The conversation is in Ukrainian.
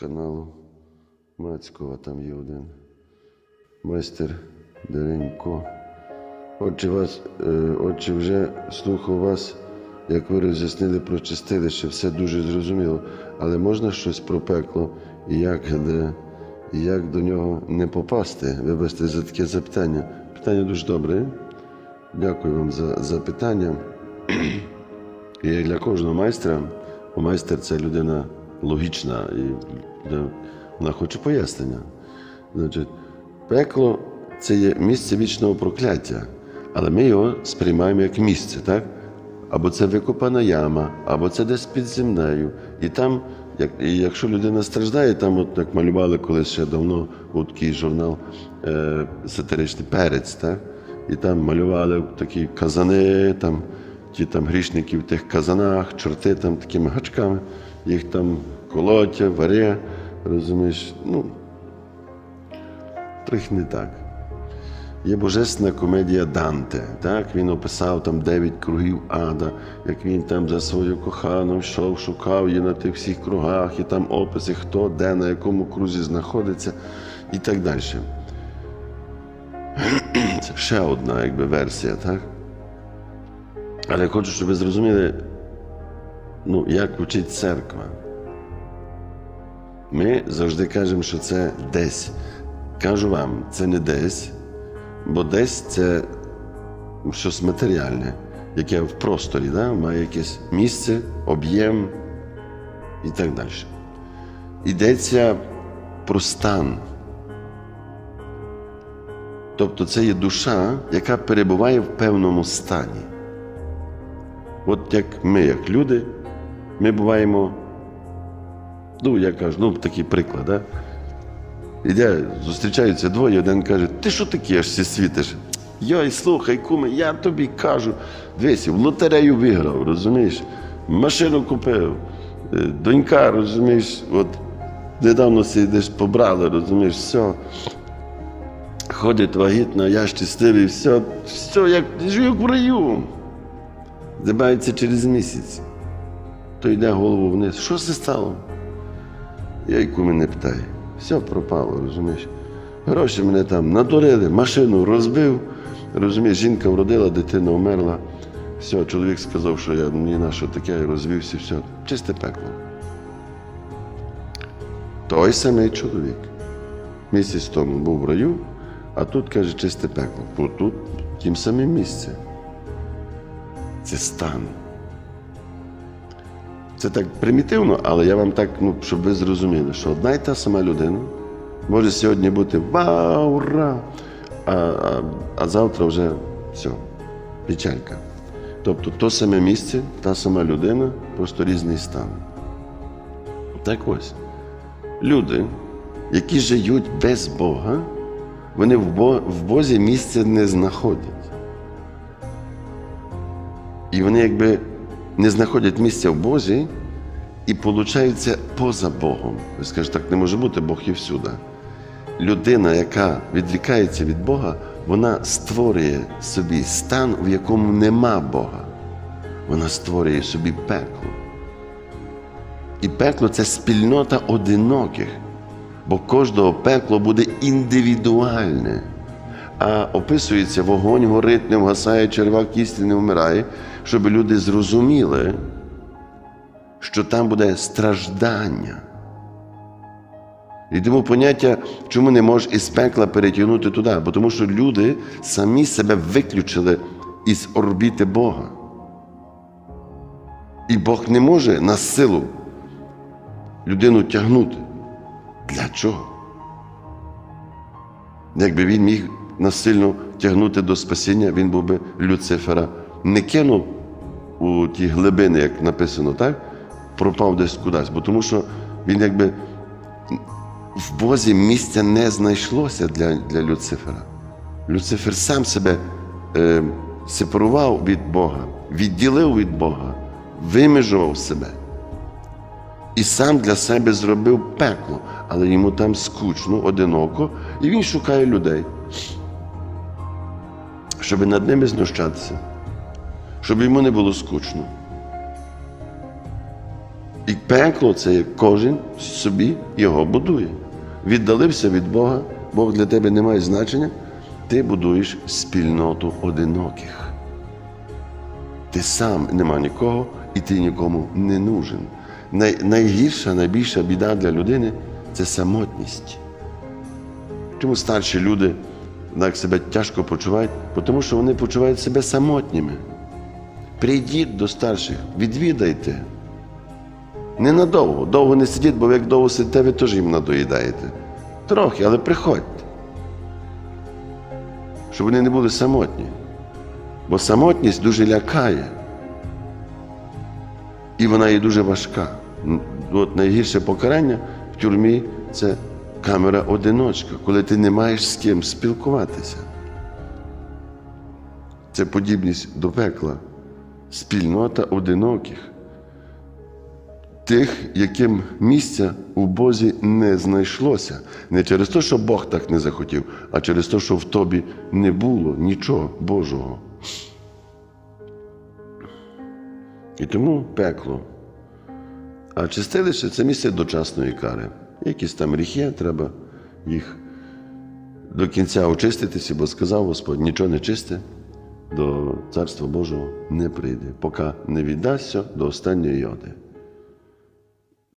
каналу Мацького, там є один майстер Деренько. Отже, вас, е, отже, вже слухав вас, як ви роз'яснили про чистилище, все дуже зрозуміло. Але можна щось про пекло і як, і як до нього не попасти? Вибачте за таке запитання. Питання дуже добре. Дякую вам за запитання. І як для кожного майстра, бо майстер це людина логічна, і вона хоче пояснення. Значить, пекло це є місце вічного прокляття, але ми його сприймаємо як місце, так? Або це викопана яма, або це десь під землею. І там, як, і якщо людина страждає, там, от як малювали колись ще давно, от такий журнал е, сатиричний перець, так? і там малювали такі казани, там, ті там грішники в тих казанах, чорти там такими гачками, їх там колотя, варє, розумієш, ну, трохи не так. Є божественна комедія Данте. Так? Він описав там дев'ять кругів ада, як він там за свою кохану йшов, шукав її на тих всіх кругах, і там описи, хто, де, на якому крузі знаходиться, і так далі. Це ще одна якби, версія, так? Але я хочу, щоб ви зрозуміли, ну, як вчить церква. Ми завжди кажемо, що це десь. Кажу вам, це не десь, бо десь це щось матеріальне, яке в просторі да? має якесь місце, об'єм і так далі. Йдеться про стан. Тобто це є душа, яка перебуває в певному стані. От як ми, як люди, ми буваємо, ну, я кажу, ну, такий приклад, да? Іде, зустрічаються двоє, один каже, ти що таке аж всі світиш? Йой, слухай, куме, я тобі кажу, дивись, в лотерею виграв, розумієш? Машину купив, е, донька, розумієш, от недавно сидиш, побрали, розумієш, все. Ходить вагітна, я щасливий, все, все, як, як в раю. Забається через місяць. То йде голову вниз. Що це стало? Я й куми не питаю. Все пропало, розумієш. Гроші мене там надурили, машину розбив. Розумієш, жінка вродила, дитина вмерла. Все, чоловік сказав, що я ні на що таке, і розвівся, все. Чисте пекло. Той самий чоловік. Місяць тому був в раю, а тут каже чисте пекло. Бо тут тим самим місце. Це стан. Це так примітивно, але я вам так, ну, щоб ви зрозуміли, що одна й та сама людина може сьогодні бути вау, ура! А, а, а завтра вже все, печалька. Тобто то саме місце, та сама людина, просто різний стан. Так ось. Люди, які живуть без Бога, вони в Бозі місця не знаходять. І вони якби не знаходять місця в Бозі і получаються поза Богом. Ви скажете, так не може бути, Бог є всюди. Людина, яка відрікається від Бога, вона створює собі стан, в якому нема Бога. Вона створює собі пекло. І пекло це спільнота одиноких, бо кожного пекло буде індивідуальне. А описується вогонь горить, не вгасає, черва кісті не вмирає, щоб люди зрозуміли, що там буде страждання. І тому поняття, чому не можеш із пекла перетягнути туди, бо тому що люди самі себе виключили із орбіти Бога. І Бог не може на силу людину тягнути. Для чого? Якби він міг насильно тягнути до спасіння, він був би Люцифера не кинув у ті глибини, як написано, так? Пропав десь кудись. Бо тому що він якби в Бозі місця не знайшлося для, для Люцифера. Люцифер сам себе е, сепарував від Бога, відділив від Бога, вимежував себе. І сам для себе зробив пекло, але йому там скучно, одиноко, і він шукає людей, щоб над ними знущатися, щоб йому не було скучно. І пекло це кожен собі його будує. Віддалився від Бога, Бог для тебе не має значення, ти будуєш спільноту одиноких. Ти сам нема нікого, і ти нікому не нужен. Най, найгірша, найбільша біда для людини це самотність. Чому старші люди так себе тяжко почувають? Тому що вони почувають себе самотніми. Прийдіть до старших, відвідайте. Ненадовго, довго не сидіть, бо як довго сидите, ви теж їм надоїдаєте. Трохи, але приходьте. Щоб вони не були самотні. Бо самотність дуже лякає. І вона є дуже важка. От найгірше покарання в тюрмі це камера одиночка, коли ти не маєш з ким спілкуватися. Це подібність до пекла. Спільнота одиноких. Тих, яким місця у Бозі не знайшлося. Не через те, що Бог так не захотів, а через те, що в тобі не було нічого Божого. І тому пекло. А чистилище це місце дочасної кари. Якісь там гріхи, треба їх до кінця очиститися, бо сказав Господь, нічого не чисте до Царства Божого не прийде, поки не віддасться до останньої йоди.